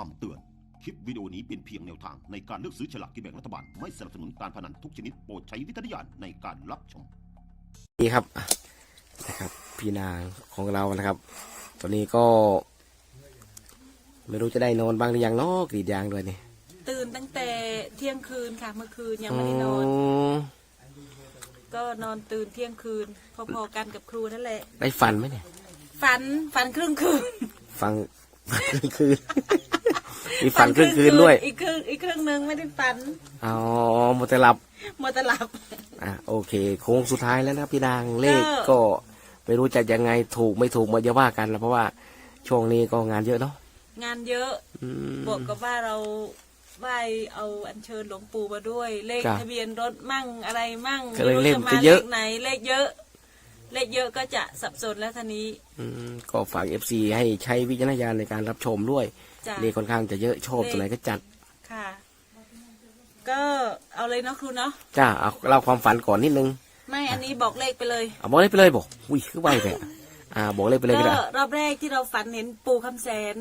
คำเตือน คลิปวิดีโอนี้เป็นเพียงแนวทางในการเลือกซื้อฉลากกินแบ่งรัฐบาล ไม่สนับสนุนการพนันทุกชนิดโปรดใช้วิจารณญาณในการรับชม นี่ครับนะครับพี่นางของเรานะครับ ตอนนี้ก็ ไม่รู้จะได้นอนบ้างหรือยังเนาะกรีดยางด้วยนี่ตื่นตั้งแต่เที่ยงคืนค่ะ เมื่อคืนยังไม่ได้นอนมก็นอนตื่นเที่ยงคืน พอๆกันกับครูนั่นแหละ ได้ฝันไหมเนี่ย ฝันฝันครึ่งคืน ฟังฝันครึ่งคืน มีฝันครึ่งคืนด้วย อีกครึ่งอีกครึ่งหนึ่งไม่ได้ฝัน อ๋อหมดแต่หลับมัวแต่หลับ อะโอเค โค้งสุดท้ายแล้วนะครับพี่นางเลขก็ก็ไม่รู้จะยังไงถูกไม่ถูกมาจะว่ากันแล้วเพราะว่าช่วงนี้ก็งานเยอะเนาะ งานเยอะอืมบวกกับว่าเราไหว้เอาอัญเชิญหลวงปู่มาด้วย เลขจ้ะทะเบียนรถมั่งอะไรมั่งก็เลยไม่รู้เล่มจะมาจะเลเยอะขไหนเลขเยอะ เลขเยอะก็จะสับสนแล้วทีนี้ อืมก็ฝากเอฟซีให้ใช้วิจารณญาณในการรับชมด้วย จ้ะเลขค่อนข้างจะเยอะชอบตัวไหนก็จัดค่ะ ก็เอาเลยเนาะครูเนาะจ้าเอาเล่าความฝันก่อนนิดนึงไม่อันนี้บอกเลขไปเลย เอาบอกเลขไปเลยบอกอุ้ยคือไวไปอะอ่าบอกเลขไปเลยก็ก็ได้รอบแรกที่เราฝันเห็นปู่คำแสน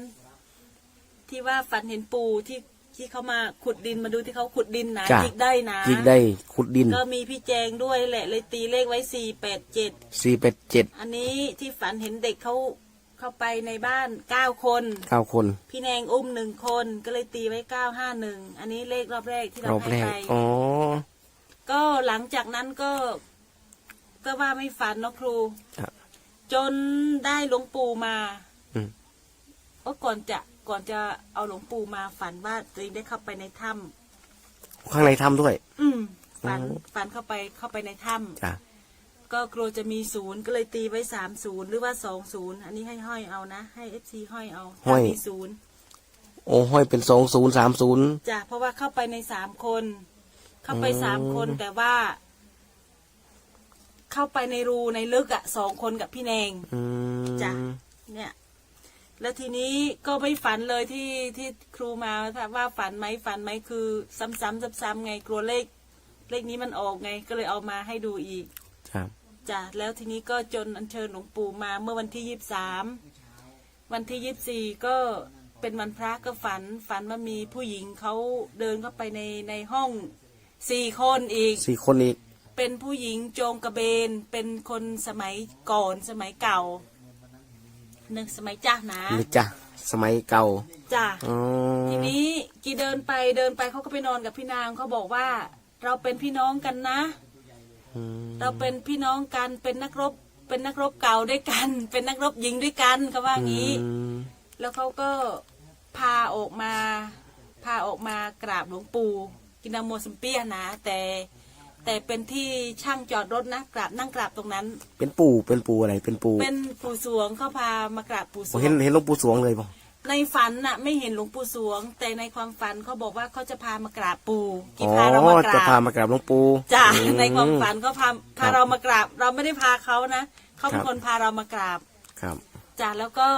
ที่ว่าฝันเห็นปู่ที่ที่เขามาขุดดินมาดูที่เขาขุดดินนะจ้ะจิกได้นะจิกได้ขุดดินก็มีพี่แจงด้วยแหละเลยตีเลขไว้สี่แปดเจ็ดสี่เป็ดเจ็ดอันนี้ที่ฝันเห็นเด็กเขา เข้าไปในบ้านเก้าคน เก้าคน พี่แนงอุ้มหนึ่งคนก็เลยตีไว้เก้าห้าหนึ่งอันนี้เลขรอบแรกที่รเราอบให้แรก ไปอ๋อ ก็หลังจากนั้นก็ ก็ว่าไม่ฝันเนาะครูอะจนได้หลวงปู่มาอืม ก็ก่อนจะก่อนจะเอาหลวงปู่มาฝันว่าตัวเองได้เข้าไปในถ้ข้างในถ้ำด้วยำอืมฝันอืมฝันเข้าไปเข้าไปในถ้จ้ะำ ก็กลัวจะมีศูนย์ก็เลยตีไว้สามศูนย์หรือว่าสองศูนย์อันนี้ให้ห้อยเอานะ ให้เอฟซีห้อยเอาถ้ามีศูนย์โอ้ห้อยเป็นสองศูนย์สามศูนย์ จ้ะเพราะว่าเข้าไปในสามคน เข้าไปอืมสามคนแต่ว่า เข้าไปในรูในลึกอะสองคนกับพี่แนงอืมจ้ะ เนี่ย แล้วทีนี้ก็ไม่ฝันเลยที่ที่ครูมาว่าฝันไหมฝันไหมคือ ซ้ำๆซ้ำๆไงกลัวเลข เลขนี้มันออกไงก็เลยเอามาให้ดูอีกจ้ะ จ้ะแล้วทีนี้ก็จนอัญเชิญหลวงปู่มาเมื่อวันที่ยี่สิบสามวันที่ยี่สิบสี่ก็เป็นวันพระก็ฝันฝันว่ามีผู้หญิงเขาเดินเข้าไปในในห้องสี่คนอีก สี่คนอีก เป็นผู้หญิงโจงกระเบน เป็นคนสมัยก่อนสมัยเก่าหนึ่งสมัยจ้านะนี่จ้ะสมัยเก่าจ้ะอ๋อทีนี้กีเดินไปเดินไปเขาก็ไปนอนกับพี่นางเขาบอกว่า เราเป็นพี่น้องกันนะอืม เราเป็นพี่น้องกันเป็นนักรบ เป็นนักรบเก่าด้วยกัน เป็นนักรบหญิงด้วยกันเขาว่างี้อืมแล้วเขาก็พาออกมา พาออกมากราบหลวงปู่กินนาโมสัมเปียนะ แต่แต่เป็นที่ช่างจอดรถนะกราบนั่งกราบตรงนั้น เป็นปู่เป็นปู่อะไรเป็นปู่เป็นปู่สวงเขาพามากราบปู่สผมวเห็นงเห็นหลวงปู่สวงเลยป่ะ ในฝันน่ะ ไม่เห็นหลวงปู่สวง แต่ในความฝันเขาบอกว่าเขาจะพามากราบปู่กี่อ๋อพาเรามากจะราพาบมากราบหลวงปู่จ้ะอืในความฝันเขาพาคพารับเรามากราบ เราไม่ได้พาเขานะเขาเป็คนรับ คนพาเรามากราบครับ จ้ะแล้วก็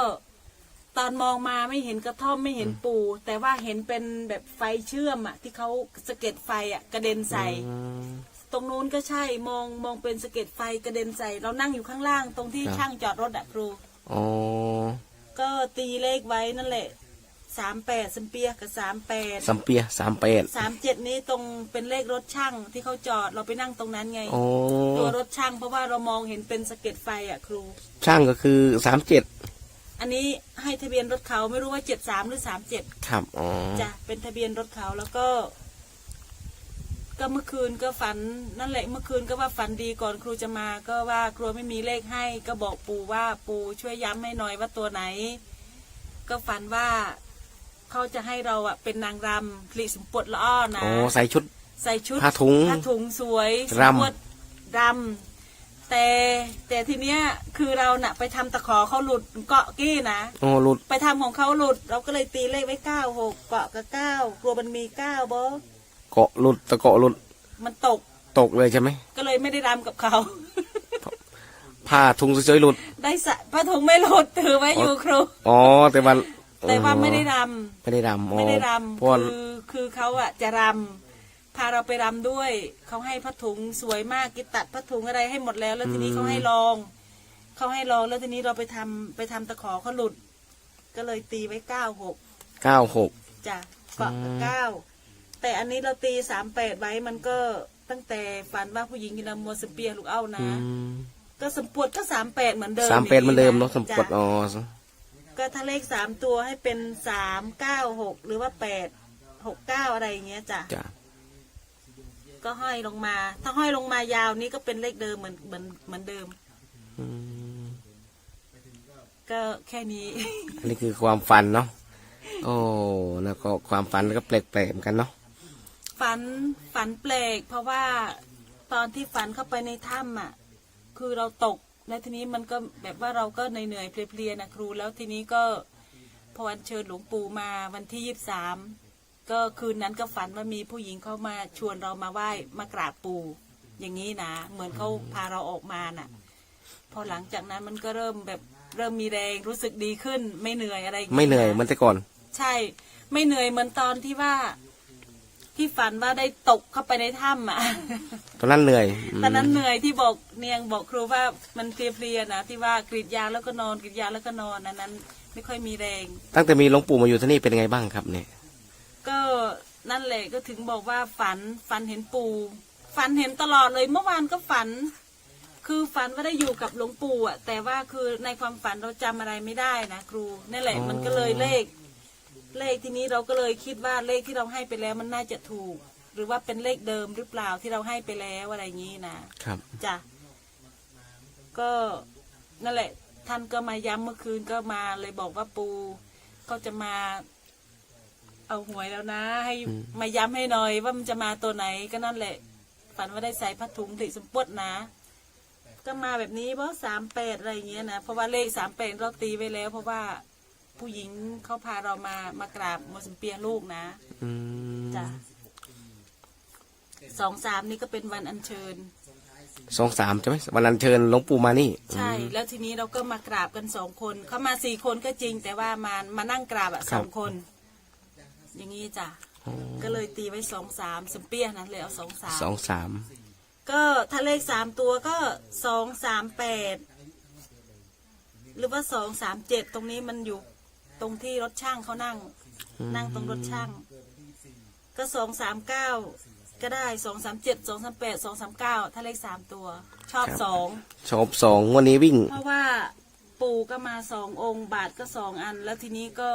ตอนมองมาไม่เห็นกระท่อมไม่เห็นปู่ แต่ว่าเห็นเป็นแบบไฟเชื่อมอะ ที่เขาสะเก็ดไฟอะกระเด็นใส่อืมตรงนู้นก็ใช่มองมองเป็นสะเก็ดไฟกระเด็นใส่ เรานั่งอยู่ข้างล่าง ตรงที่ครับ ช่างจอดรถอะครู อ๋อ ก็ตีเลขไว้นั่นแหละสามแปดสัมเปียกับสามแปดสัมเปียสามแปดสามเจ็ดนี้ตรงเป็นเลขรถช่างที่เขาจอดเราไปนั่งตรงนั้นไงอ๋อตัวรถช่างเพราะว่าเรามองเห็นเป็นสะเก็ดไฟอะครู ช่างก็คือสามเจ็ดอันนี้ให้ทะเบียนรถเขาไม่รู้ว่าเจ็ดสามหรือสามเจ็ดครับอ๋อจ้ะเป็นทะเบียนรถเขาแล้วก็ ก็เมื่อคืนก็ฝันนั่นแหละเมื่อคืนก็ว่าฝันดีก่อนครูจะมา ก็ว่าครูไม่มีเลขให้ ก็บอกปู่ว่าปู่ช่วยย้ำให้หน่อยว่าตัวไหน ก็ฝันว่าเขาจะให้เราอะเป็นนางรำผลิสมปวดละอ้อนะอ๋อใส่ชุด ใส่ชุดผ้าถุงผ้าถุงสวยรำสมวดรำแต่แต่ทีเนี้ยคือเราน่ะ ไปทำตะขอเขาหลุดเกาะกี้นะอ๋อหลุด ไปทำของเขาหลุด เราก็เลยตีเลขไว้เก้าหกเกาะกับเก้ากลัวมันมีเก้าบ่ เกาะหลุดตะเกาะหลุดมันตกตกเลยใช่ไหมก็เลยไม่ได้รำกับเขา ผ้าถุงสวยๆหลุด ได้สะผ้าถุงไม่หลุดถือไว้อยู่ครูอ๋อแต่วันแต่ว่าไม่ได้รไม่ได้รำำอ๋อไม่ได้รเพราะว่าำคือคือเขาอะจะรำพาเราไปรำด้วยเขาให้ผ้าถุงสวยมากกิตัดผ้าถุงอะไรให้หมดแล้ว แล้วทีนี้เขาให้ลองเขาให้ลองแล้วทีนี้เราไปทำไปทำตะขอเขาหลุด ก็เลยตีไว้เก้าหกเก้าหกจ้ะเกาะกับเก้า แต่อันนี้เราตีสามแปดไว้มันก็ตั้งแต่ฝันว่าผู้หญิงกินละมัวสเปียร์ลูกเอ้านะ ก็สมปวดก็สามแปดเหมือนเดิมสามเป็ดเหมือนเดิมเนาะสมปวดจ้ะอ๋อก็ถ้าเลขสามตัวให้เป็นสามเก้าหกหรือว่าแปดหกเก้าอะไรอย่างเงี้ยจ้ะจ้ะก็ห้อยลงมา ถ้าห้อยลงมายาวนี้ก็เป็นเลขเดิมเหมือนเหมือนเหมือนเดิม อืมก็แค่นี้ อันนี้คือความฝันเนาะโอ้แล้วก็ความฝันก็แปลกๆเหมือนกันเนาะ ฝันฝันแปลก เพราะว่าตอนที่ฝันเข้าไปในถ้ำอะ คือเราตกแล้วทีนี้มันก็แบบว่าเราก็เหนื่อยๆเพลียๆนะครู แล้วทีนี้ก็พอวันเชิญหลวงปู่มาวันที่ยี่สิบสามก็คืนนั้นก็ฝันว่ามีผู้หญิงเข้ามาชวนเรามาไหว้มากราบปู่อย่างนี้นะเหมือนเขาพาเราออกมาน่ะ พอหลังจากนั้นมันก็เริ่มแบบเริ่มมีแรงรู้สึกดีขึ้น ไม่เหนื่อยอะไรางงี้ไม่เหนื่อยเหมือนแต่ก่อน ใช่ ไม่เหนื่อยเหมือนตอนที่ว่า ที่ฝันว่าได้ตกเข้าไปในถ้ำอะ ตอนนั้นเหนื่อยมตอนนั้นเหนื่อยที่บอกเนียงบอกครูว่ามันเพลียๆนะที่ว่ากรีดยางแล้วก็นอนกรีดยางแล้วก็นอนอันนั้น ไม่ค่อยมีแรง ตั้งแต่มีหลวงปู่มาอยู่ที่นี่เป็นยังไงบ้างครับเนี่ย ก็นั่นแหละก็ถึงบอกว่าฝันฝันเห็นปู่ฝันเห็นตลอดเลยเมื่อวานก็ฝัน คือฝันว่าได้อยู่กับหลวงปู่อะแต่ว่าคือในความฝันเราจำอะไรไม่ได้นะครูนั่นแหละอ๋อมันก็เลยเลข เลขทีนี้เราก็เลยคิดว่าเลขที่เราให้ไปแล้วมันน่าจะถูก หรือว่าเป็นเลขเดิมหรือเปล่าที่เราให้ไปแล้วอะไรอย่างนี้นะครับ จ้ะก็นั่นแหละ ท่านก็มาย้ำเมื่อคืนก็มาเลยบอกว่าปูก็จะมา เอาหวยแล้วนะ ให้อืม มาย้ำให้หน่อย ว่ามันจะมาตัวไหนก็นั่นแหละ ฝันว่าได้ใส่ผ้าถุงติสมปดนะ ก็มาแบบนี้เพราะสามแปดอะไรอย่างเงี้ยนะเพราะว่าเลขสามแปดเราตีไว้แล้ว เพราะว่า ผู้หญิงเขาพาเรามามากราบมสมเปียลูกนะอืมจ้ะสองสามนี่ก็เป็นวันอัญเชิญ สองสามใช่ไหมวันนั้นเชิญหลวงปู่มานี่ ใช่ แล้วทีนี้เราก็มากราบกันสองคนเขามาสี่คนก็จริง แต่ว่ามามานั่งกราบอะสองคน อย่างนี้จ้ะก็เลยตีไว้สองสามสมเปียนั้นเลยเอาสองสามสองสามก็ถ้าเลขสามตัวก็สองสามแปดหรือว่าสองสามเจ็ดตรงนี้มันอยู่ ตรงที่รถช่างเขานั่ง นั่งตรงรถช่าง ก็สองสามเก้าก็ได้สองสามเจ็ดสองสามแปดสองสามเก้าถ้าเลขสามตัว ชอบสองชอบสองวันนี้วิ่ง เพราะว่าปู่ก็มาสององค์บาทก็สองอัน แล้วทีนี้ก็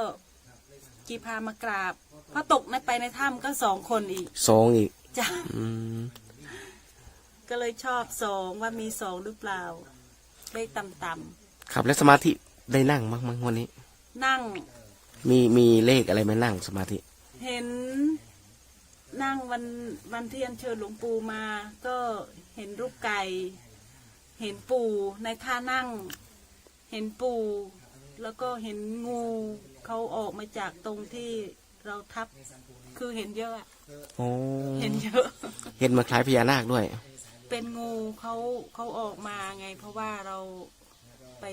กีพามากราบพอตกในไปในถ้ำก็สองคนอีกสองอีกจ้ะอืมก็เลยชอบสองว่ามีสองหรือเปล่าเลขต่ำครับแล้วสมาธิได้นั่งบ้างมั้งวันนี้ๆ นั่ง มีมีเลขอะไรไหมานั่งสมาธิ เห็นนั่งวันวันที่อัญเชิญหลวงปู่มา ก็เห็นรูปไก่ เห็นปู่ในท่านั่ง เห็นปู่แล้วก็เห็นงูเขาออกมาจากตรงที่เราทับ คือเห็นเยอะอะโอ้เห็นเยอะ เห็นมาคล้ายพญานาคด้วย เป็นงูเขาเขาออกมาไง เพราะว่าเราไป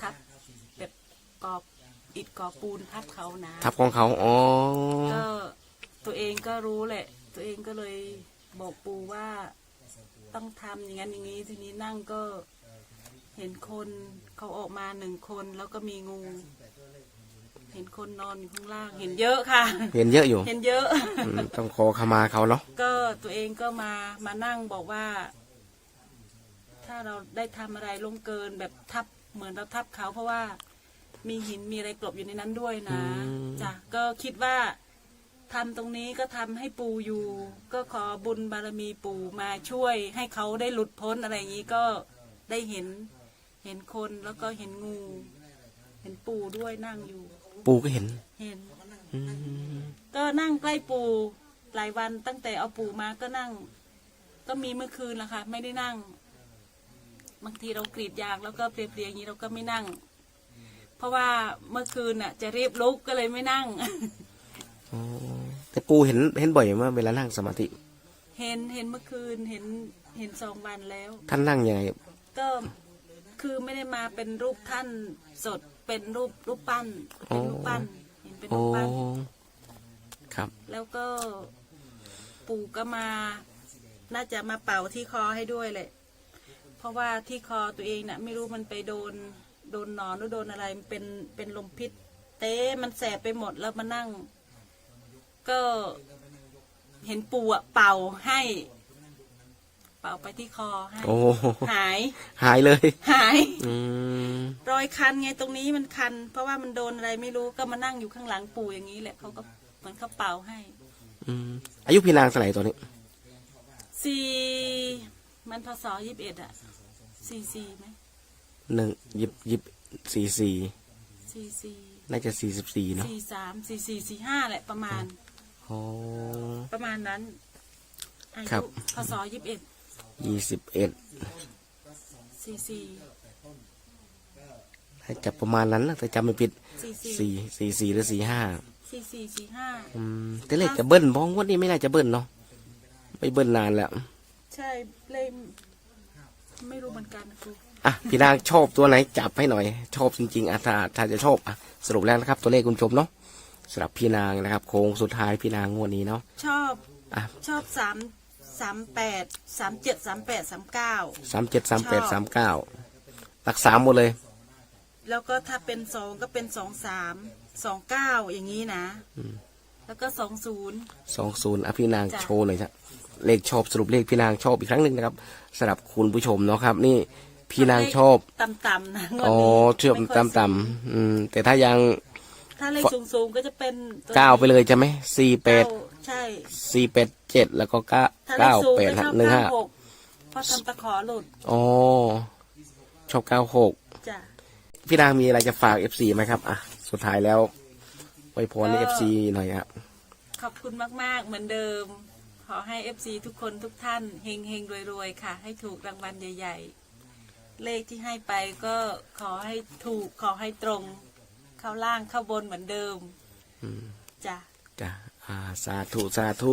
ทับแบบกอบ อิฐกอบปูนทับเขานะทับของเขาอ๋อก็ตัวเองก็รู้แหละ ตัวเองก็เลยบอกปูว่าต้องทำอย่างนั้นอย่างนี้ทีนี้นั่งก็เห็นคนเขาออกมาหนึ่งคนแล้วก็มีงู เห็นคนนอนอยู่ข้างล่าง เห็นเยอะค่ะ เห็นเยอะอยู่เห็นเยอะอืมต้องขอขมาเขาเนาะก็ตัวเองก็มามานั่งบอกว่า ถ้าเราได้ทำอะไรลงเกินแบบทับเหมือนเราทับเขาเพราะว่า มีหินมีอะไรกลบอยู่ในนั้นด้วยนะจ้ะก็คิดว่าทำตรงนี้ก็ทำให้ปู่อยู่ ก็ขอบุญบารมีปู่มาช่วย ให้เขาได้หลุดพ้นอะไรอย่างนี้ก็ได้เห็น เห็นคนแล้วก็เห็นงู เห็นปู่ด้วยนั่งอยู่ปู่ก็เห็นเห็น อืมก็นั่งใกล้ปู่หลายวันตั้งแต่เอาปู่มาก็นั่ง ก็มีเมื่อคืนละค่ะ ไม่ได้นั่ง บางทีเรากรีดยางแล้วก็เพลียๆอย่างนี้เราก็ไม่นั่ง เพราะว่าเมื่อคืนน่ะ จะรีบลุกก็เลยไม่นั่ง อ๋อแต่ปู่เห็นเห็นบ่อยมากเวลานั่งสมาธิ เห็นเห็นเมื่อคืนเห็นเห็นสองวันแล้ว ท่านนั่งยังไงก็คือไม่ได้มาเป็นรูปท่านสดเป็นรูปรูปปั้นเป็นรูปปั้นเห็นเป็นโอ้รูปปั้น ครับ แล้วก็ปู่ก็มา น่าจะมาเป่าที่คอให้ด้วยแหละ เพราะว่าที่คอตัวเองน่ะ ไม่รู้มันไปโดน โดนหนอนหรือโดนอะไรมันเป็นเป็นลมพิษ เต้มันแสบไปหมดแล้วมานั่ง ก็เห็นปูอะเป่าให้ เป่าไปที่คอให้โอ้หาย หายเลยหาย อืมรอยคันไงตรงนี้มันคัน เพราะว่ามันโดนอะไรไม่รู้ก็มานั่งอยู่ข้างหลังปู่อย่างนี้แหละเขาก็เหมือนเขาเป่าให้อืมอายุพี่นางเท่าไหร่ตอนนี้สี่มันพศยี่สิบเอ็ดอะสี่สี่ไหม หนึ่งยิบยิบสี่สี่สี่สี่น่าจะสี่สิบสี่เนาะสี่สามสี่สี่สี่ห้าแหละประมาณโอ้ประมาณนั้นอาครัยุบพศยี่สิบเอ็ดยี่สิบเอ็ดสี่สี่น่าจะประมาณนั้นนะแต่จำไม่ผิดสี่สี่สี่สี่สี่หรือสี่ห้าสี่สี่สี่ห้าอืมแต่เลขจะเบิ้ลบ้องวันนี้ไม่น่าจะเบิ้ลเนาะไม่เบิ้ลนานแล้ว ใช่เลยไม่รู้เหมือนกันนะครู อะพี่นางชอบตัวไหนจับให้หน่อย ชอบจริงๆอะถ้าถ้าจะชอบอะสรุปแล้วนะครับ ตัวเลขคุณผู้ชมเนาะสำหรับพี่นางนะครับโค้งสุดท้ายพี่นางงวดนี้เนาะชอบอะชอบสามสามแปดสามเจ็ดสามแปดสามเก้าสามเจ็ดสามแปดสามเก้าหลักสามหมดเลย แล้วก็ถ้าเป็นสองก็เป็นสองสามสองเก้าอย่างนี้นะแล้วก็สองศูนย์สองศูนย์อะพี่นางจ้ะโชว์หน่อยจ้ะเลขชอบสรุปเลขพี่นางชอบอีกครั้งหนึ่งนะครับสำหรับคุณผู้ชมเนาะครับ นี่ พี่นางชอบต่ำๆนะงวดอ๋อนี้ชอบไม่ค่อยต่ำๆอืมแต่ถ้ายัง ถ้าเลขสูงๆก็จะเป็นตัวเก้าไปเลยใช่ไหมสี่แปดเก้าใช่สี่แปดเจ็ดแล้วก็เก้าถ้าเลขเก้าสูงแปดก็ชอบหนึ่งเก้าห้าหกเพราะทำตะขอหลุดอ๋อชอบเก้าหกจ้ะพี่นางมีอะไรจะฝากเอฟซีไหมครับอะสุดท้ายแล้วไว้พรในก็เอฟซีหน่อยครับขอบคุณมาก ๆ เหมือนเดิม ขอให้เอฟซีทุกคนทุกท่านเฮงเฮงรวยรวยๆค่ะ ให้ถูกรางวัลใหญ่ ๆ เลขที่ให้ไปก็ขอให้ถูกขอให้ตรง เข้าล่างเข้าบนเหมือนเดิมจ้ะ จ้ะอ่าสาธุ สาธุ